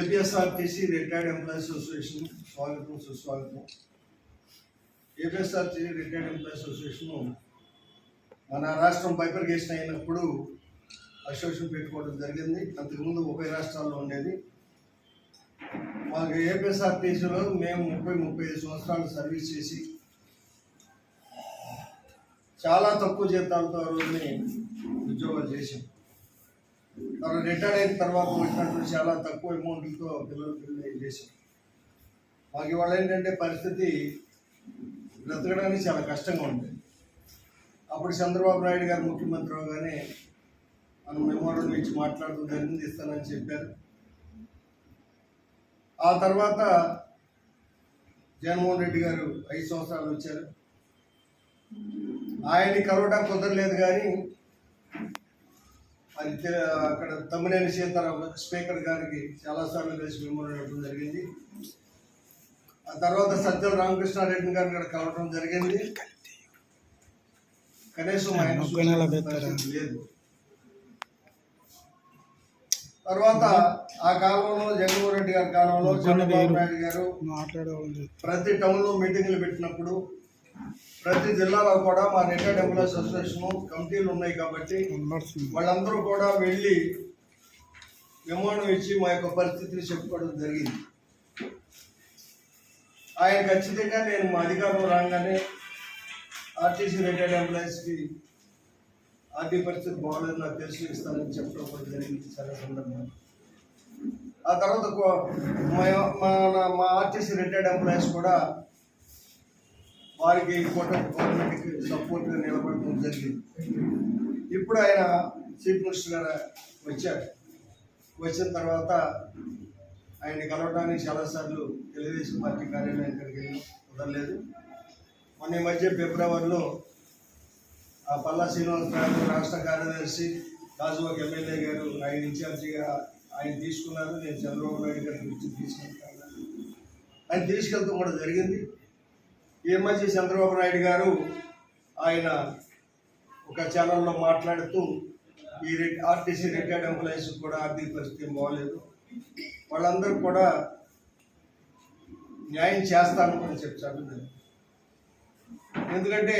APSRTC retired employees association స్వాగతం సుస్వాగతం APSRTC retired employees association మన రాష్ట్రం బైపర్గేషన్ అయినప్పుడు అసోసియేషన్ పెట్టుకోవడం జరిగింది. అంతకుముందు ముప్పై రాష్ట్రాల్లో ఉండేది. మాకు ఏపీఎస్ఆర్టీసీలో మేము ముప్పై ముప్పై ఐదు సంవత్సరాలు సర్వీస్ చేసి చాలా తక్కువ జీతాలతో ఆ రోజుని ఉద్యోగాలు చేసాం తను రిటైర్ అయిన తర్వాత వచ్చినటువంటి చాలా తక్కువ అమౌంట్లతో పిల్లలు పిల్లలు చేశారు? మాకు ఇవాళ ఏంటంటే పరిస్థితి బ్రతకడానికి చాలా కష్టంగా ఉంది. అప్పుడు చంద్రబాబు నాయుడు గారు ముఖ్యమంత్రి అవగానే మనం మెమోరం ఇచ్చి మాట్లాడుతూ జరిగింది ఇస్తానని చెప్పారు. ఆ తర్వాత జగన్మోహన్ రెడ్డి గారు ఐదు సంవత్సరాలు వచ్చారు. ఆయన్ని కలవడం కుదరలేదు కానీ అది అక్కడ తమ్మినేని సీతారాం స్పీకర్ గారికి చాలాసార్లు కలిసి మెమోరం ఇవ్వడం జరిగింది. ఆ తర్వాత సజ్జల రామకృష్ణారెడ్డి గారిని కూడా కలవడం జరిగింది. కనీసం ఆయన లేదు. తర్వాత ఆ కాలంలో జగన్మోహన్ రెడ్డి గారి కాలంలో చంద్రబాబు నాయుడు గారు ప్రతి టౌన్లో మీటింగ్లు పెట్టినప్పుడు ప్రతి జిల్లాలో కూడా మా రిటైర్డ్ ఎంప్లాయీస్ అసోసియేషన్ కమిటీలు ఉన్నాయి కాబట్టి వాళ్ళందరూ కూడా వెళ్ళి విమానం ఇచ్చి మా యొక్క పరిస్థితిని చెప్పుకోవడం జరిగింది. ఆయన ఖచ్చితంగా నేను మా అధికారంలో రాగానే ఆర్టీసీ రిటైర్డ్ ఎంప్లాయీస్కి ఆర్థిక పరిస్థితి బాగోలేదు నాకు తెలిసి ఇస్తానని చెప్పడం కూడా జరిగింది చాలా సందర్భంగా. ఆ తర్వాత మా మా ఆర్టీసీ రిటైర్డ్ ఎంప్లాయీస్ కూడా వారికి గవర్నమెంట్కి సపోర్ట్గా నిలబడడం జరిగింది. ఇప్పుడు ఆయన చీఫ్ మినిస్టర్ గారు వచ్చారు. వచ్చిన తర్వాత ఆయన్ని కలవడానికి చాలాసార్లు తెలుగుదేశం పార్టీ కార్యాలయం ఇక్కడికి వెళ్ళి కుదరలేదు. మొన్న మధ్య ఫిబ్రవరిలో ఆ పల్లా శ్రీనివాసరావు రాష్ట్ర కార్యదర్శి గాజువాక ఎమ్మెల్యే గారు ఆయన ఇన్ఛార్జిగా ఆయన తీసుకున్నారు. నేను చంద్రబాబు నాయుడు గారి గురించి తీసుకెళ్తాను. ఆయన తీసుకెళ్తాం కూడా జరిగింది. ఈ చంద్రబాబు నాయుడు గారు ఆయన ఒక ఛానల్లో మాట్లాడుతూ ఈ రి ఆర్టీసీ రిటైర్డ్ ఎంప్లాయీస్ కూడా ఆర్థిక పరిస్థితి బాగోలేదు. వాళ్ళందరూ కూడా న్యాయం చేస్తాను అని చెప్పారు ఎందుకంటే